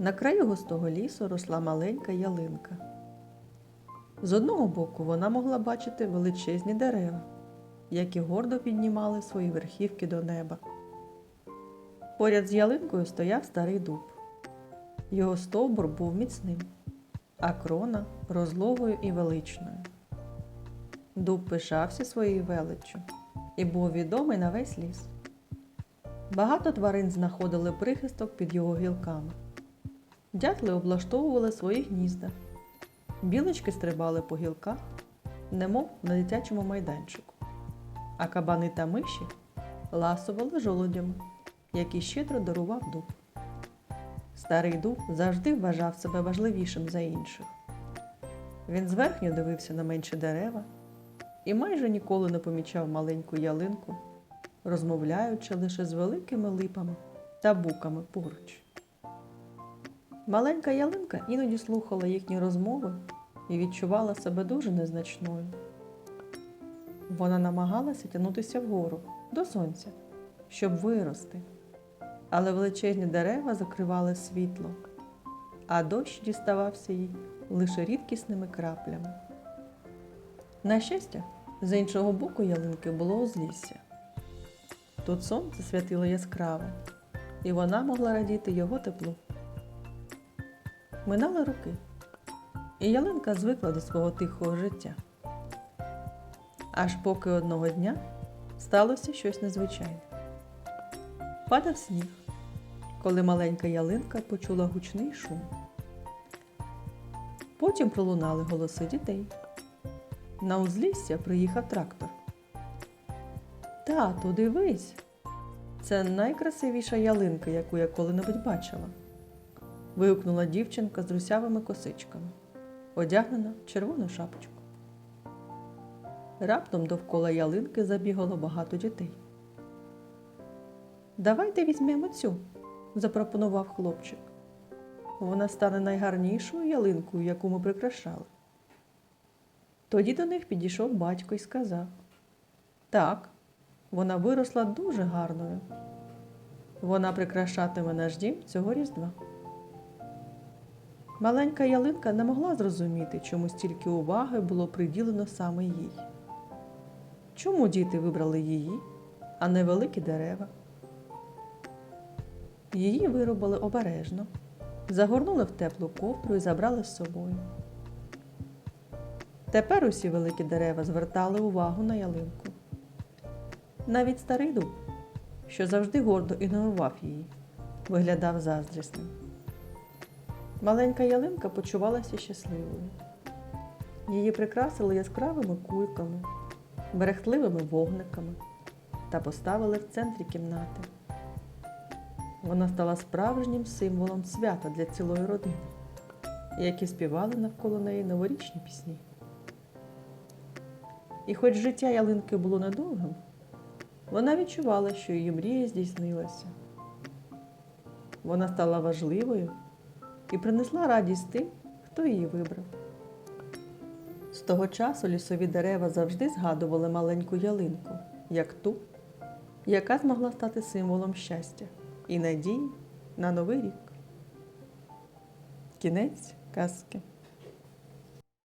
На краю густого лісу росла маленька ялинка. З одного боку вона могла бачити величезні дерева, які гордо піднімали свої верхівки до неба. Поряд з ялинкою стояв старий дуб. Його стовбур був міцним, а крона розлогою і величною. Дуб пишався своєю величчю і був відомий на весь ліс. Багато тварин знаходили прихисток під його гілками. Дятли облаштовували свої гнізда. Білочки стрибали по гілках, немов на дитячому майданчику. А кабани та миші ласували жолудями, які щедро дарував дуб. Старий дуб завжди вважав себе важливішим за інших. Він зверхньо дивився на менші дерева і майже ніколи не помічав маленьку ялинку, розмовляючи лише з великими липами та буками поруч. Маленька ялинка іноді слухала їхні розмови і відчувала себе дуже незначною. Вона намагалася тягнутися вгору до сонця, щоб вирости, але величезні дерева закривали світло, а дощ діставався їй лише рідкісними краплями. На щастя, з іншого боку ялинки було узлісся. Тут сонце святило яскраво, і вона могла радіти його теплу. Минали роки, і ялинка звикла до свого тихого життя. Аж поки одного дня сталося щось незвичайне. Падав сніг, коли маленька ялинка почула гучний шум. Потім пролунали голоси дітей. На узлісся приїхав трактор. Тату, дивись! Це найкрасивіша ялинка, яку я коли-небудь бачила. Вигукнула дівчинка з русявими косичками, одягнена в червону шапочку. Раптом довкола ялинки забігало багато дітей. Давайте візьмемо цю, запропонував хлопчик. Вона стане найгарнішою ялинкою, яку ми прикрашали. Тоді до них підійшов батько і сказав: Так, вона виросла дуже гарною. Вона прикрашатиме наш дім цього різдва. Маленька ялинка не могла зрозуміти, чому стільки уваги було приділено саме їй. Чому діти вибрали її, а не великі дерева? Її виробили обережно, загорнули в теплу ковдру і забрали з собою. Тепер усі великі дерева звертали увагу на ялинку. Навіть старий дуб, що завжди гордо ігнорував її, виглядав заздрісним. Маленька ялинка почувалася щасливою. Її прикрасили яскравими кульками, берехтливими вогниками та поставили в центрі кімнати. Вона стала справжнім символом свята для цілої родини, які співали навколо неї новорічні пісні. І хоч життя ялинки було недовгим, вона відчувала, що її мрія здійснилася. Вона стала важливою і принесла радість тим, хто її вибрав. З того часу лісові дерева завжди згадували маленьку ялинку, як ту, яка змогла стати символом щастя і надії на новий рік. Кінець казки.